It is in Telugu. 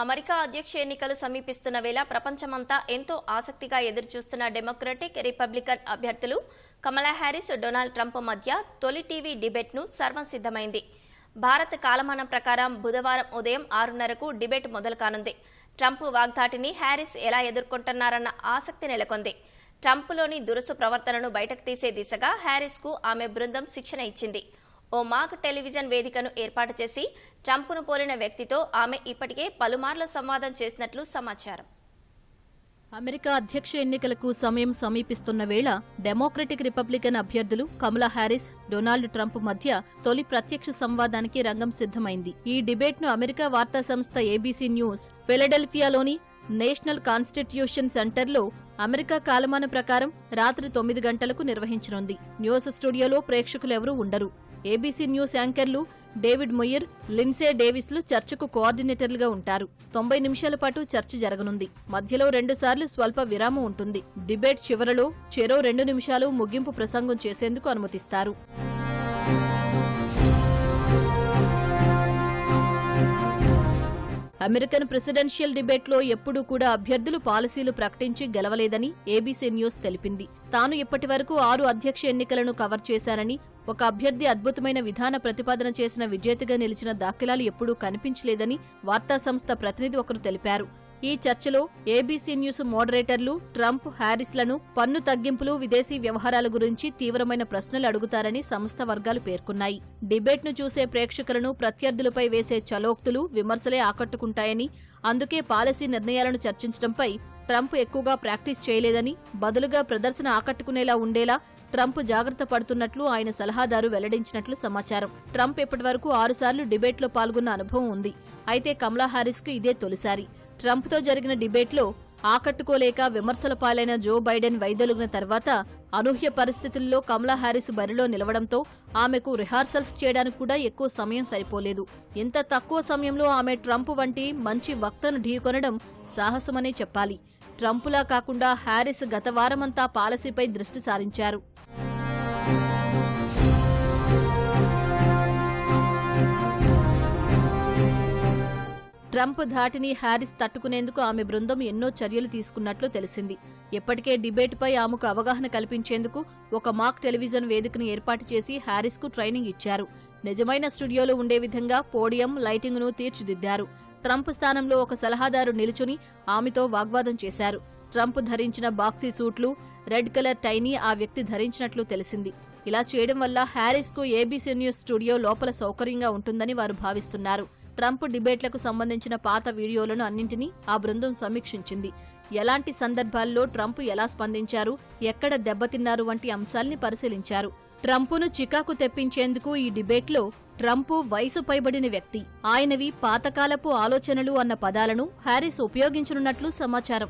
అమెరికా అధ్యక్ష ఎన్నికలు సమీపిస్తున్న వేళ ప్రపంచమంతా ఎంతో ఆసక్తిగా ఎదురుచూస్తున్న డెమోక్రటిక్ రిపబ్లికన్ అభ్యర్థులు కమలా హ్యారిస్ డొనాల్డ్ ట్రంప్ మధ్య తొలి టీవీ డిబేట్ను సర్వం సిద్ధమైంది భారత కాలమానం ప్రకారం బుధవారం ఉదయం ఆరున్నరకు డిబేట్ మొదలు కానుంది. ట్రంప్ వాగ్దాటిని హ్యారిస్ ఎలా ఎదుర్కొంటున్నారన్న ఆసక్తి నెలకొంది. ట్రంప్లోని దురుసు ప్రవర్తనను బయటకు తీసే దిశగా హ్యారిస్కు ఆమె బృందం శిక్షణ ఇచ్చింది. ఓ మాక్ టెలివిజన్ వేదికను ఏర్పాటు చేసి ట్రంప్ను పోలిన వ్యక్తితో ఆమె ఇప్పటికే పలుమార్లు సంవాదం చేసినట్లు సమాచారం. అమెరికా అధ్యక్ష ఎన్నికలకు సమయం సమీపిస్తున్న వేళ డెమోక్రటిక్ రిపబ్లికన్ అభ్యర్థులు కమలా హ్యారిస్ డొనాల్డ్ ట్రంప్ మధ్య తొలి ప్రత్యక్ష సంవాదానికి రంగం సిద్ధమైంది. ఈ డిబేట్ను అమెరికా వార్తా సంస్థ ఏబీసీ న్యూస్ ఫిలడెల్ఫియాలోని నేషనల్ కాన్స్టిట్యూషన్ సెంటర్లో అమెరికా కాలమాన ప్రకారం రాత్రి తొమ్మిది గంటలకు నిర్వహించనుంది. న్యూస్ స్టూడియోలో ప్రేక్షకులెవరూ ఉండరు. ఏబీసీ న్యూస్ యాంకర్లు డేవిడ్ మొయ్యర్ లిన్సే డేవిస్లు చర్చకు కోఆర్డినేటర్లుగా ఉంటారు. తొంభై నిమిషాల పాటు చర్చ జరగనుంది. మధ్యలో రెండుసార్లు స్వల్ప విరామం ఉంటుంది. డిబేట్ చివరలో చెరో రెండు నిమిషాలు ముగింపు ప్రసంగం చేసేందుకు అనుమతిస్తారు. అమెరికన్ ప్రెసిడెన్షియల్ డిబేట్లో ఎప్పుడూ కూడా అభ్యర్థులు పాలసీలు ప్రకటించి గెలవలేదని ఏబీసీ న్యూస్ తెలిపింది. తాను ఇప్పటి వరకు ఆరు అధ్యక్ష ఎన్నికలను కవర్ చేశానని ఒక అభ్యర్థి అద్భుతమైన విధాన ప్రతిపాదన చేసిన విజేతగా నిలిచిన దాఖలాలు ఎప్పుడూ కనిపించలేదని వార్తా సంస్థ ప్రతినిధి ఒకరు తెలిపారు. ఈ చర్చలో ఏబీసీ న్యూస్ మోడరేటర్లు ట్రంప్ హ్యారిస్లను పన్ను తగ్గింపులు విదేశీ వ్యవహారాల గురించి తీవ్రమైన ప్రశ్నలు అడుగుతారని సంస్థ వర్గాలు పేర్కొన్నాయి. డిబేట్ను చూసే ప్రేక్షకులను ప్రత్యర్థులపై వేసే చలోక్తులు విమర్శలే ఆకట్టుకుంటాయని అందుకే పాలసీ నిర్ణయాలను చర్చించడంపై ట్రంప్ ఎక్కువగా ప్రాక్టీస్ చేయలేదని బదులుగా ప్రదర్శన ఆకట్టుకునేలా ఉండేలా ట్రంప్ జాగ్రత్త పడుతున్నట్లు ఆయన సలహాదారు వెల్లడించినట్లు సమాచారం. ట్రంప్ ఇప్పటివరకు ఆరుసార్లు డిబేట్లో పాల్గొన్న అనుభవం ఉంది. అయితే కమలా హారిస్కు ఇదే తొలిసారి. ట్రంప్తో జరిగిన డిబేట్లో ఆకట్టుకోలేక విమర్శల పాలైన జో బైడెన్ వైదొలిగిన తర్వాత అనూహ్య పరిస్థితుల్లో కమలా హ్యారిస్ బరిలో నిలవడంతో ఆమెకు రిహార్సల్స్ చేయడానికి కూడా ఎక్కువ సమయం సరిపోలేదు. ఇంత తక్కువ సమయంలో ఆమె ట్రంప్ వంటి మంచి వక్తను ఢీకొనడం సాహసమనే చెప్పాలి. ట్రంపులా కాకుండా హ్యారిస్ గత వారమంతా పాలసీపై దృష్టి సారించారు. ట్రంప్ ధాటిని హ్యారిస్ తట్టుకునేందుకు ఆమె బృందం ఎన్నో చర్యలు తీసుకున్నట్లు తెలిసింది. ఇప్పటికే డిబేట్పై ఆమెకు అవగాహన కల్పించేందుకు ఒక మాక్ టెలివిజన్ వేదికను ఏర్పాటు చేసి హ్యారిస్కు ట్రైనింగ్ ఇచ్చారు. నిజమైన స్టూడియోలో ఉండే విధంగా పోడియం లైటింగ్ను తీర్చిదిద్దారు. ట్రంప్ స్థానంలో ఒక సలహాదారు నిలుచుని ఆమెతో వాగ్వాదం చేశారు. ట్రంప్ ధరించిన బాక్సీ సూట్లు రెడ్ కలర్ టైని ఆ వ్యక్తి ధరించినట్లు తెలిసింది. ఇలా చేయడం వల్ల హ్యారిస్కు ఏబీసీ న్యూస్ స్టూడియో లోపల సౌకర్యంగా ఉంటుందని వారు భావిస్తున్నారు. ట్రంప్ డిబేట్లకు సంబంధించిన పాత వీడియోలను అన్నింటినీ ఆ బృందం సమీక్షించింది. ఎలాంటి సందర్భాల్లో ట్రంప్ ఎలా స్పందించారు? ఎక్కడ దెబ్బతిన్నారు? వంటి అంశాల్ని పరిశీలించారు. ట్రంపును చికాకు తెప్పించేందుకు ఈ డిబేట్లో ట్రంప్ వయసు పైబడిన వ్యక్తి. ఆయనవి పాతకాలపు ఆలోచనలు అన్న పదాలను హ్యారిస్ ఉపయోగించనున్నట్లు సమాచారం.